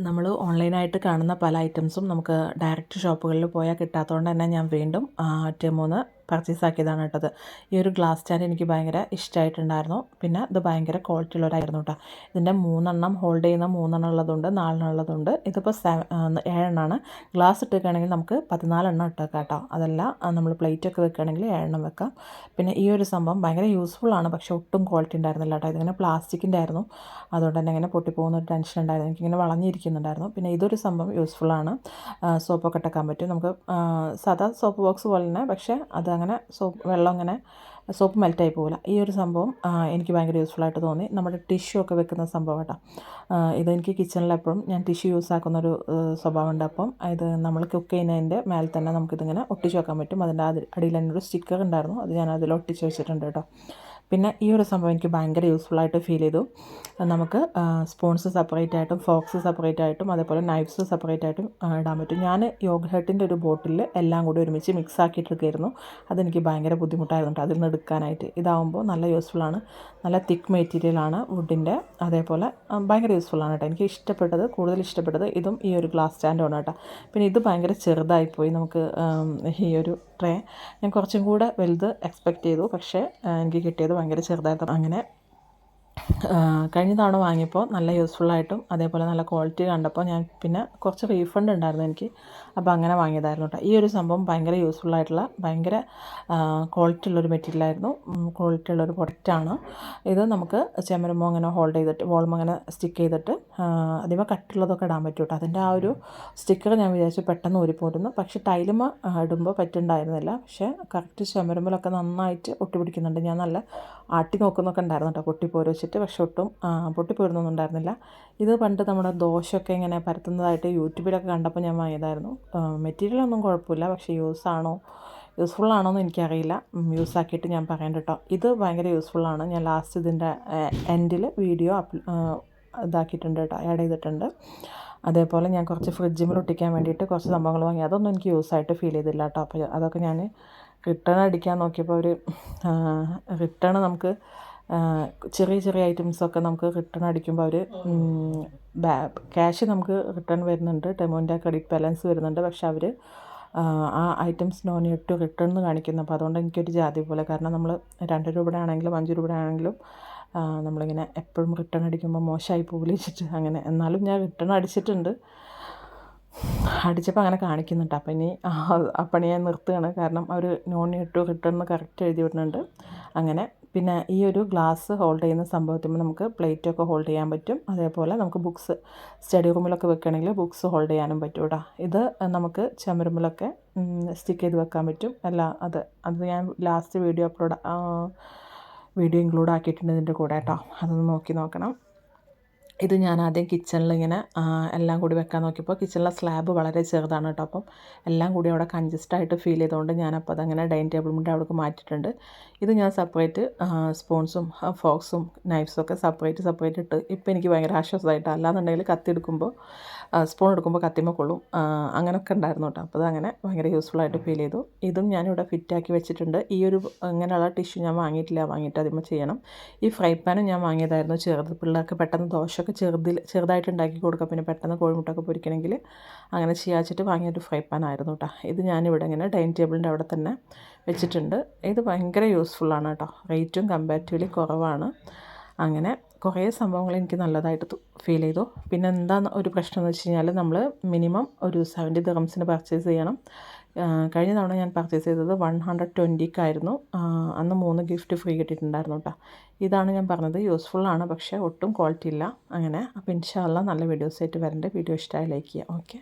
നമ്മൾ ഓൺലൈനായിട്ട് കാണുന്ന പല ഐറ്റംസും നമുക്ക് ഡയറക്റ്റ് ഷോപ്പുകളിൽ പോയാൽ കിട്ടാത്തതുകൊണ്ട് തന്നെ ഞാൻ വീണ്ടും ടെമോന്ന് പർച്ചേസ് ആക്കിയതാണ് കേട്ടത്. ഈ ഒരു ഗ്ലാസ് സ്റ്റാൻഡ് എനിക്ക് ഭയങ്കര ഇഷ്ടമായിട്ടുണ്ടായിരുന്നു പിന്നെ ഇത് ഭയങ്കര ക്വാളിറ്റി ഉള്ളവരായിരുന്നു കേട്ടോ ഇതിന്റെ മൂന്നെണ്ണം ഹോൾഡ് ചെയ്യുന്ന മൂന്നെണ്ണം ഉള്ളതുണ്ട് നാലെണ്ണം ഉള്ളതുണ്ട്. ഇതിപ്പോൾ സെവ ഏഴെണ്ണമാണ് ഗ്ലാസ് ഇട്ടേക്കുകയാണെങ്കിൽ നമുക്ക് പതിനാലെണ്ണം ഇട്ടേക്കാം കേട്ടോ അതല്ല നമ്മൾ പ്ലേറ്റ് ഒക്കെ വെക്കുകയാണെങ്കിൽ ഏഴെണ്ണം വെക്കാം. പിന്നെ ഈ ഒരു സംഭവം ഭയങ്കര യൂസ്ഫുൾ ആണ് പക്ഷേ ഒട്ടും ക്വാളിറ്റി ഉണ്ടായിരുന്നില്ല കേട്ടോ ഇതിങ്ങനെ പ്ലാസ്റ്റിക്കിന്റെ ആയിരുന്നു. അതുകൊണ്ട് തന്നെ ഇങ്ങനെ പൊട്ടിപ്പോകുന്ന ഒരു ടെൻഷൻ ഉണ്ടായിരുന്നു. എനിക്കിങ്ങനെ വളഞ്ഞിരിക്കുന്നുണ്ടായിരുന്നു. പിന്നെ ഇതൊരു സംഭവം യൂസ്ഫുൾ ആണ്. സോപ്പൊക്കെ ഇട്ടേക്കാൻ പറ്റും. നമുക്ക് സാധാ സോപ്പ് ബോക്സ് പോലെ തന്നെ പക്ഷേ അത് അങ്ങനെ സോപ്പ് വെള്ളം ഇങ്ങനെ സോപ്പ് മെൽറ്റായി പോകില്ല ഈ ഒരു സംഭവം എനിക്ക് ഭയങ്കര യൂസ്ഫുൾ ആയിട്ട് തോന്നി. നമ്മുടെ ടിഷ്യൂ ഒക്കെ വെക്കുന്ന സംഭവം കേട്ടോ. ഇതെനിക്ക് കിച്ചണിൽ എപ്പോഴും ഞാൻ ടിഷ്യൂ യൂസ് ആക്കുന്നൊരു സ്വഭാവമുണ്ട്. അപ്പം ഇത് നമ്മൾ കുക്ക് ചെയ്യുന്നതിന്റെ മേലെ തന്നെ നമുക്കിതിങ്ങനെ ഒട്ടിച്ച് വെക്കാൻ പറ്റും. അതിന്റെ അടിയിൽ തന്നെ ഒരു സ്റ്റിക്കർ ഉണ്ടായിരുന്നു. അത് ഞാൻ അതിൽ ഒട്ടിച്ച് വെച്ചിട്ടുണ്ട് കേട്ടോ. പിന്നെ ഈ ഒരു സംഭവം എനിക്ക് ഭയങ്കര യൂസ്ഫുൾ ആയിട്ട് ഫീൽ ചെയ്തു. നമുക്ക് സ്പൂൺസ് സെപ്പറേറ്റ് ആയിട്ടും ഫോക്സ് സെപ്പറേറ്റ് ആയിട്ടും അതേപോലെ നൈഫ്സ് സെപ്പറേറ്റ് ആയിട്ടും ഇടാൻ പറ്റും. ഞാൻ യോഗഹട്ടിന്റെ ഒരു ബോട്ടിൽ എല്ലാം കൂടി ഒരുമിച്ച് മിക്സ് ആക്കിയിട്ടിരിക്കുകയായിരുന്നു. അതെനിക്ക് ഭയങ്കര ബുദ്ധിമുട്ടായിരുന്നു അതിൽ നിന്ന് എടുക്കാനായിട്ട്. ഇതാവുമ്പോൾ നല്ല യൂസ്ഫുൾ ആണ്. നല്ല തിക്ക് മെറ്റീരിയലാണ് വുഡിന്റെ അതേപോലെ ഭയങ്കര യൂസ്ഫുൾ ആണ് കേട്ടോ. എനിക്ക് ഇഷ്ടപ്പെട്ടത് കൂടുതൽ ഇഷ്ടപ്പെട്ടത് ഇതും ഈ ഒരു ഗ്ലാസ് സ്റ്റാൻഡാണ് കേട്ടോ. പിന്നെ ഇത് ഭയങ്കര ചെറുതായിപ്പോയി. നമുക്ക് ഈ ഒരു ട്രേ ഞാൻ കുറച്ചും കൂടെ വലുത് എക്സ്പെക്റ്റ് ചെയ്തു. പക്ഷേ എനിക്ക് കിട്ടിയത് ഭയങ്കര ചെറുതായിരുന്നു അങ്ങനെ കഴിഞ്ഞ തവണ വാങ്ങിയപ്പോൾ നല്ല യൂസ്ഫുള്ളായിട്ടും അതേപോലെ നല്ല ക്വാളിറ്റി കണ്ടപ്പോൾ ഞാൻ പിന്നെ കുറച്ച് റീഫണ്ട് ഉണ്ടായിരുന്നു എനിക്ക്. അപ്പോൾ അങ്ങനെ വാങ്ങിയതായിരുന്നു കേട്ടോ. ഈ ഒരു സംഭവം ഭയങ്കര യൂസ്ഫുള്ളായിട്ടുള്ള ഭയങ്കര ക്വാളിറ്റി ഉള്ളൊരു മെറ്റീരിയലായിരുന്നു ക്വാളിറ്റി ഉള്ളൊരു പ്രൊഡക്റ്റാണ് ഇത് നമുക്ക് ചെമരുമ്പോൾ അങ്ങനെ ഹോൾഡ് ചെയ്തിട്ട് വോളും അങ്ങനെ സ്റ്റിക്ക് ചെയ്തിട്ട് അതിമ കട്ടുള്ളതൊക്കെ ഇടാൻ പറ്റും കേട്ടോ. അതിന്റെ ആ ഒരു സ്റ്റിക്കർ ഞാൻ വിചാരിച്ചു പെട്ടെന്ന് ഊരിപ്പോരുന്നു. പക്ഷേ ടൈലുമ ഇടുമ്പോൾ പറ്റുന്നുണ്ടായിരുന്നില്ല പക്ഷേ കറക്റ്റ് ചെമരുമ്പലൊക്കെ നന്നായിട്ട് ഒട്ടിപ്പിടിക്കുന്നുണ്ട്. ഞാൻ നല്ല ആട്ടി നോക്കുന്നൊക്കെ ഉണ്ടായിരുന്നു കേട്ടോ പൊട്ടിപ്പോരോ പക്ഷെ ഒട്ടും പൊട്ടിപ്പോയിരുന്നൊന്നും ഉണ്ടായിരുന്നില്ല ഇത് പണ്ട് നമ്മുടെ ദോശയൊക്കെ ഇങ്ങനെ പരത്തുന്നതായിട്ട് യൂട്യൂബിലൊക്കെ കണ്ടപ്പോൾ ഞാൻ വാങ്ങിയതായിരുന്നു. മെറ്റീരിയൽ ഒന്നും കുഴപ്പമില്ല പക്ഷേ യൂസ് ആണോ യൂസ്ഫുൾ ആണോ എന്ന് എനിക്കറിയില്ല. യൂസ് ആക്കിയിട്ട് ഞാൻ പറയാം കേട്ടോ. ഇത് ഭയങ്കര യൂസ്ഫുള്ളാണ്. ഞാൻ ലാസ്റ്റ് ഇതിന്റെ എൻഡിൽ വീഡിയോ അപ് ഇതാക്കിയിട്ടുണ്ട് കേട്ടോ ആഡ് ചെയ്തിട്ടുണ്ട്. അതേപോലെ ഞാൻ കുറച്ച് ഫ്രിഡ്ജിൽ ഒട്ടിക്കാൻ വേണ്ടിയിട്ട് കുറച്ച് സംഭവങ്ങൾ വാങ്ങി. അതൊന്നും എനിക്ക് യൂസ് ആയിട്ട് ഫീൽ ചെയ്തില്ല കേട്ടോ. അപ്പോൾ അതൊക്കെ ഞാൻ റിട്ടേൺ അടിക്കാൻ നോക്കിയപ്പോൾ ഒരു റിട്ടേൺ നമുക്ക് ചെറിയ ചെറിയ ഐറ്റംസൊക്കെ നമുക്ക് റിട്ടേൺ അടിക്കുമ്പോൾ അവർ ക്യാഷ് നമുക്ക് റിട്ടേൺ വരുന്നുണ്ട്. ടെമോന്റെ ക്രെഡിറ്റ് ബാലൻസ് വരുന്നുണ്ട്. പക്ഷെ അവർ ആ ഐറ്റംസ് നോൺ ടു റിട്ടേൺ എന്ന് കാണിക്കുന്നു. അപ്പോൾ അതുകൊണ്ട് എനിക്കൊരു ജാതി പോലെ. കാരണം നമ്മൾ രണ്ട് രൂപയുടെ ആണെങ്കിലും അഞ്ച് രൂപയുടെ ആണെങ്കിലും നമ്മളിങ്ങനെ എപ്പോഴും റിട്ടേൺ അടിക്കുമ്പോൾ മോശമായി പോകില്ല വെച്ചിട്ട് അങ്ങനെ. എന്നാലും ഞാൻ റിട്ടേൺ അടിച്ചിട്ടുണ്ട്. അടിച്ചപ്പോൾ അങ്ങനെ കാണിക്കുന്നുണ്ട്. അപ്പം ഇനി ആ പണി ഞാൻ നിർത്തുകയാണ്. കാരണം അവർ നോൺ ടു റിട്ടേൺ എന്ന് കറക്റ്റ് എഴുതി വിടുന്നുണ്ട്. അങ്ങനെ പിന്നെ ഈ ഒരു ഗ്ലാസ് ഹോൾഡ് ചെയ്യുന്ന സംഭവത്തിൽ നമുക്ക് പ്ലേറ്റൊക്കെ ഹോൾഡ് ചെയ്യാൻ പറ്റും. അതേപോലെ നമുക്ക് ബുക്സ് സ്റ്റഡി റൂമിലൊക്കെ വെക്കുകയാണെങ്കിൽ ബുക്സ് ഹോൾഡ് ചെയ്യാനും പറ്റും കേട്ടോ ഇത് നമുക്ക് ചമരുമ്പിലൊക്കെ സ്റ്റിക്ക് ചെയ്ത് വെക്കാൻ പറ്റും. അല്ല അത് അത് ഞാൻ last video upload video include ആക്കിയിട്ടുണ്ട് ഇതിന്റെ കൂടെ കേട്ടോ. അതൊന്ന് നോക്കി നോക്കണം. ഇത് ഞാൻ ആദ്യം കിച്ചണിൽ ഇങ്ങനെ എല്ലാം കൂടി വെക്കാൻ നോക്കിയപ്പോൾ കിച്ചണിലെ സ്ലാബ് വളരെ ചെറുതാണ് കേട്ടോ അപ്പം എല്ലാം കൂടി അവിടെ കൺജസ്റ്റ് ആയിട്ട് ഫീൽ ചെയ്തുകൊണ്ട് ഞാനപ്പോൾ അതങ്ങനെ ഡൈനിങ് ടേബിളിന്റെ അവിടേക്ക് മാറ്റിയിട്ടുണ്ട്. ഇത് ഞാൻ സെപ്പറേറ്റ് സ്പൂൺസും ഫോക്സും നൈഫ്സും ഒക്കെ സെപ്പറേറ്റ് സെപ്പറേറ്റ് ഇട്ട് ഇപ്പോൾ എനിക്ക് ഭയങ്കര ആശ്വാസമായിട്ട് അല്ലാന്നുണ്ടെങ്കിൽ കത്തി എടുക്കുമ്പോൾ സ്പൂൺ എടുക്കുമ്പോൾ കത്തിമ കൊള്ളും അങ്ങനെയൊക്കെ ഉണ്ടായിരുന്നു കേട്ടോ അപ്പോൾ അതങ്ങനെ ഭയങ്കര ആയിട്ട് ഫീൽ ചെയ്തു. ഇതും ഞാനിവിടെ ഫിറ്റാക്കി വെച്ചിട്ടുണ്ട്. ഈ ഒരു ഇങ്ങനെയുള്ള ടിഷ്യൂ ഞാൻ വാങ്ങിയിട്ടില്ല. വാങ്ങിയിട്ട് അതിമ്മ ചെയ്യണം. ഈ ഫ്രൈ പാനും ഞാൻ വാങ്ങിയതായിരുന്നു ചെറുത്. പിള്ളേർക്ക് പെട്ടെന്ന് ദോശയൊക്കെ ചെറുതിൽ ചെറുതായിട്ട് ഉണ്ടാക്കി കൊടുക്കുക പിന്നെ പെട്ടെന്ന് കോഴിമുട്ടൊക്കെ പൊരിക്കണമെങ്കിൽ അങ്ങനെ ചെയ്യാച്ചിട്ട് വാങ്ങിയൊരു ഫ്രൈ പാൻ ആയിരുന്നു കേട്ടോ ഇത് ഞാനിവിടെ ഇങ്ങനെ ഡൈനിങ് ടേബിളിന്റെ അവിടെ തന്നെ വെച്ചിട്ടുണ്ട്. ഇത് ഭയങ്കര യൂസ്ഫുള്ളാണ് കേട്ടോ റേറ്റും കമ്പാരിറ്റീവ്ലി കുറവാണ്. അങ്ങനെ കുറേ സംഭവങ്ങൾ എനിക്ക് നല്ലതായിട്ട് ഫീൽ ചെയ്തു. പിന്നെ എന്താ ഒരു പ്രശ്നം എന്ന് വെച്ച് കഴിഞ്ഞാൽ നമ്മൾ മിനിമം ഒരു സെവന്റി ദിറംസിന് പർച്ചേസ് ചെയ്യണം. കഴിഞ്ഞ തവണ ഞാൻ പർച്ചേസ് ചെയ്തത് വൺ ഹൺഡ്രഡ് ട്വന്റിക്കായിരുന്നു അന്ന് മൂന്ന് ഗിഫ്റ്റ് ഫ്രീ കിട്ടിയിട്ടുണ്ടായിരുന്നു കേട്ടോ ഇതാണ് ഞാൻ പറഞ്ഞത്. യൂസ്ഫുള്ളാണ് പക്ഷേ ഒട്ടും ക്വാളിറ്റി ഇല്ല. അങ്ങനെ. അപ്പോൾ ഇൻഷാല്ല നല്ല വീഡിയോസ് ആയിട്ട് വരേണ്ട. വീഡിയോ ഇഷ്ടമായി ലൈക്ക് ചെയ്യുക ഓക്കെ